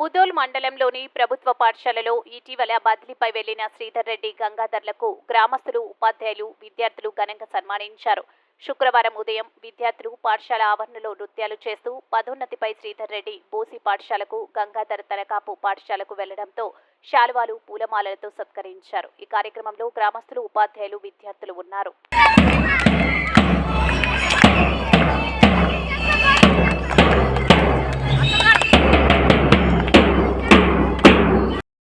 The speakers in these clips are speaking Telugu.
ముదోల్ మండలంలోని ప్రభుత్వ పాఠశాలలో ఇటీవల బదిలీపై వెళ్ళిన శ్రీధర్ రెడ్డి గంగాధర్లకు గ్రామస్తులు ఉపాధ్యాయులు విద్యార్థులు ఘనంగా సన్మానించారు. శుక్రవారం ఉదయం విద్యార్థులు పాఠశాల ఆవరణలో నృత్యాలు చేస్తూ పదోన్నతిపై శ్రీధర్ రెడ్డి బోసి పాఠశాలకు గంగాధర్ తనకాపు పాఠశాలకు వెళ్ళడంతో శాలువాలు పూలమాలలతో సత్కరించారు. ఈ కార్యక్రమంలో గ్రామస్తులు ఉపాధ్యాయులు విద్యార్థులు ఉన్నారు.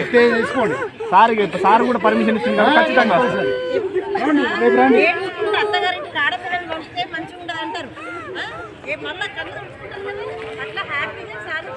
స్టే సార్ సార్ కూడా పర్మిషన్ ఇచ్చింది కదా ఖచ్చితంగా. రేపు రండి. మళ్ళా అట్లా హ్యాపీగా చాలా